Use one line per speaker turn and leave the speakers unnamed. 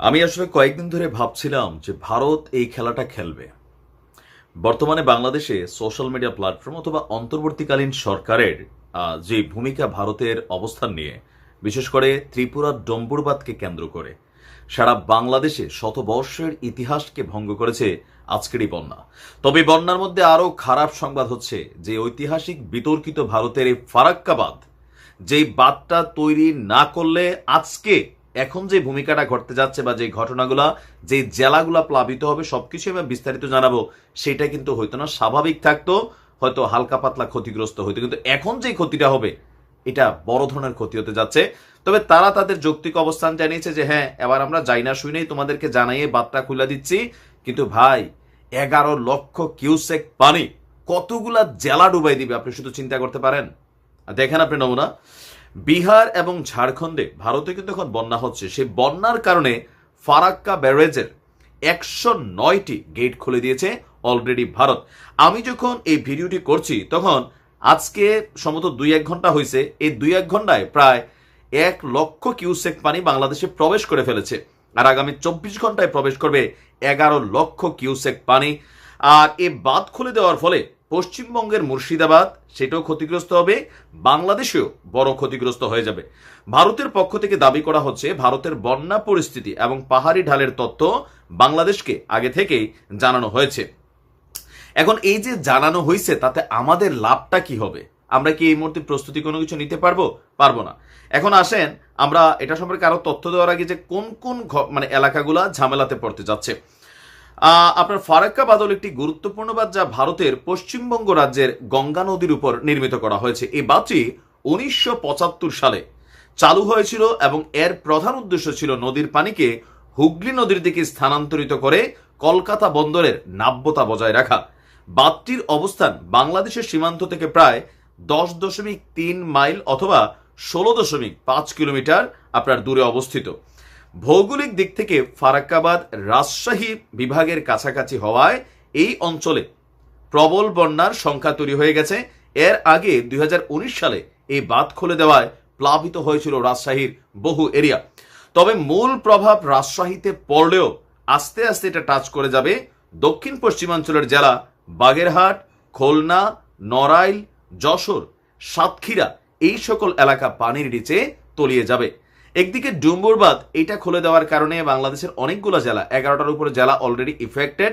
আমি আসলে কয়েকদিন ধরে ভাবছিলাম যে ভারত এই খেলাটা খেলবে। বর্তমানে বাংলাদেশে সোশ্যাল মিডিয়া প্ল্যাটফর্ম অথবা অন্তর্বর্তীকালীন সরকারের যে ভূমিকা ভারতের অবস্থান নিয়ে, বিশেষ করে ত্রিপুরার ডম্বুরবাদকে কেন্দ্র করে, সারা বাংলাদেশে শতবর্ষের ইতিহাসকে ভঙ্গ করেছে আজকের এই বন্যা। তবে বন্যার মধ্যে আরও খারাপ সংবাদ হচ্ছে যে ঐতিহাসিক বিতর্কিত ভারতের এই ফারাক্কাবাদ, যেই বাঁধটা তৈরি না করলে আজকে এখন যে ভূমিকাটা ঘটতে যাচ্ছে বা যে ঘটনাগুলা, যে জেলাগুলা প্লাবিত হবে, সবকিছু আমি বিস্তারিত জানাব, সেটা কিন্তু হয়তো না, স্বাভাবিক থাকতো, হয়তো হালকা পাতলা ক্ষতিগ্রস্ত হইতো। কিন্তু এখন যে ক্ষতিটা হবে, এটা বড় ধরনের ক্ষতি হতে যাচ্ছে। তবে তারা তাদের যৌক্তিক অবস্থান জানিয়েছে যে হ্যাঁ এবার আমরা যাই না শুনেই তোমাদেরকে জানাইয়ে বার্তা খুলে দিচ্ছি। কিন্তু ভাই, এগারো লক্ষ কিউসেক পানি কতগুলা জেলা ডুবাই দিবে, আপনি শুধু চিন্তা করতে পারেন? দেখেন আপনি নমুনা। বিহার এবং ঝাড়খণ্ডে ভারতে কিন্তু এখন বন্যা হচ্ছে। সেই বন্যার কারণে ফারাক্কা ব্যারেজের একশো নয়টি গেট খুলে দিয়েছে অলরেডি ভারত। আমি যখন এই ভিডিওটি করছি, তখন আজকে সম্ভবত দুই এক ঘণ্টা হয়েছে এই দুই এক ঘন্টায় প্রায় এক লক্ষ কিউসেক পানি বাংলাদেশে প্রবেশ করে ফেলেছে। আর আগামী চব্বিশ ঘন্টায় প্রবেশ করবে এগারো লক্ষ কিউসেক পানি। আর এ বাঁধ খুলে দেওয়ার ফলে পশ্চিমবঙ্গের মুর্শিদাবাদ, সেটাও ক্ষতিগ্রস্ত হবে, বাংলাদেশেও বড় ক্ষতিগ্রস্ত হয়ে যাবে। ভারতের পক্ষ থেকে দাবি করা হচ্ছে, ভারতের বন্যা পরিস্থিতি এবং পাহাড়ি ঢালের তথ্য বাংলাদেশকে আগে থেকেই জানানো হয়েছে। এখন এই যে জানানো হয়েছে, তাতে আমাদের লাভটা কি হবে? আমরা কি এই মুহূর্তে প্রস্তুতি কোনো কিছু নিতে পারব? পারব না। এখন আসেন, আমরা এটা সম্পর্কে আরও তথ্য দেওয়ার আগে যে কোন কোন মানে এলাকাগুলা ঝামেলাতে পড়তে যাচ্ছে। আপনার ফারাক্কা বাদল একটি গুরুত্বপূর্ণ বাঁধ যা ভারতের পশ্চিমবঙ্গ রাজ্যের গঙ্গা নদীর উপর নির্মিত করা হয়েছে। এই বাঁধটি উনিশশো পঁচাত্তর সালে চালু হয়েছিল এবং এর প্রধান উদ্দেশ্য ছিল নদীর পানিকে হুগলি নদীর দিকে স্থানান্তরিত করে কলকাতা বন্দরের নাব্যতা বজায় রাখা। বাঁধটির অবস্থান বাংলাদেশের সীমান্ত থেকে প্রায় দশ দশমিক তিন মাইল অথবা ষোলো দশমিক পাঁচ কিলোমিটার আপনার দূরে অবস্থিত। ভৌগোলিক দিক থেকে ফারাক্কাবাদ রাজশাহী বিভাগের কাছাকাছি হওয়ায় এই অঞ্চলে প্রবল বন্যার সংখ্যা তৈরি হয়ে গেছে। এর আগে দুই হাজার উনিশ সালে এই বাঁধ খুলে দেওয়ায় প্লাবিত হয়েছিল রাজশাহীর বহু এরিয়া। তবে মূল প্রভাব রাজশাহীতে পড়লেও আস্তে আস্তে এটা টাচ করে যাবে দক্ষিণ পশ্চিমাঞ্চলের জেলা বাগেরহাট, খুলনা, নড়াইল, যশোর, সাতক্ষীরা এই সকল এলাকা পানির নিচে তলিয়ে যাবে। একদিকে ডুম্বুরবাদ এটা খুলে দেওয়ার কারণে বাংলাদেশের অনেকগুলো জেলা এগারোটার উপরে জেলা অলরেডি ইফেক্টেড